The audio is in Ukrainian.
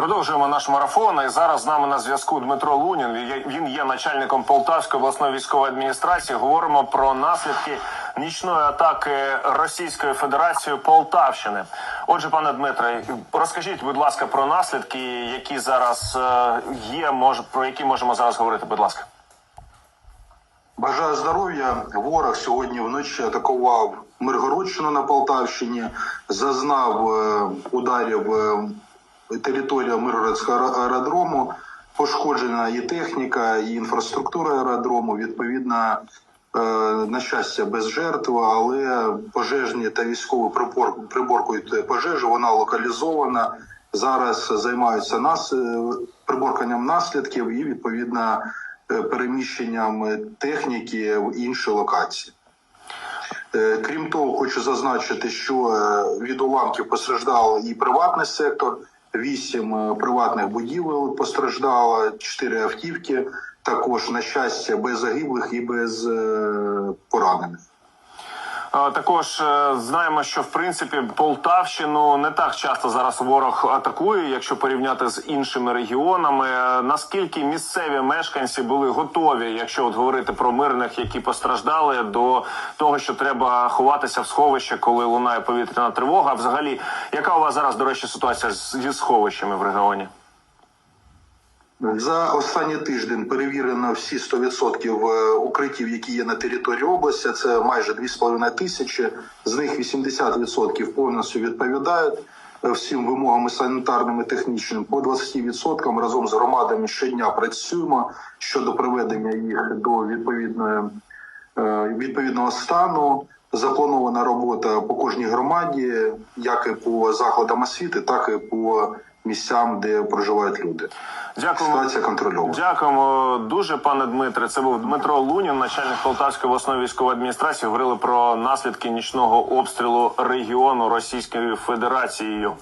Продовжуємо наш марафон. І зараз з нами на зв'язку Дмитро Лунін. Він є- начальником Полтавської обласної військової адміністрації. Говоримо про наслідки нічної атаки Російської Федерації Полтавщини. Отже, пане Дмитре, розкажіть, будь ласка, про наслідки, які зараз е, є. Може про які можемо зараз говорити. Будь ласка. Бажаю здоров'я. Ворог сьогодні вночі атакував Миргородщину на Полтавщині, зазнав е, ударів е, територія Миргородського аеродрому. Пошкоджена і техніка, і інфраструктура аеродрому. Відповідно, е, на щастя, без жертв, але пожежні та військові прибор- приборкують пожежу. Вона локалізована. Зараз займаються нас е, приборканням наслідків і відповідно е, переміщенням техніки в інші локації. Крім того, хочу зазначити, що від уламків постраждав і приватний сектор. Вісім е, приватних будівель постраждало, чотири автівки. Також, на щастя, без загиблих і без е, поранених. Також е, знаємо, що в принципі Полтавщину не так часто зараз ворог атакує, якщо порівняти з іншими регіонами. Е, Наскільки місцеві мешканці були готові, якщо от говорити про мирних, які постраждали, до того, що треба ховатися в сховище, коли лунає повітряна тривога? Взагалі, яка у вас зараз, до речі, ситуація зі сховищами в регіоні? За останній тиждень перевірено всі 100% е, укриттів, які є на території області. Це майже 2,5 тисячі. З них 80% повністю відповідають е, всім вимогам і санітарним і технічним. По 20% разом з громадами щодня працюємо щодо приведення їх до відповідної е, відповідного стану. Запланована робота по кожній громаді, як і по закладам освіти, так і по місцям, де проживають люди. Дякуємо. Ситуація контрольована. Дякуємо дуже, пане Дмитре. Це був Дмитро Лунін, начальник Полтавської обласної військової адміністрації. Говорили про наслідки нічного обстрілу регіону Російською Федерацією.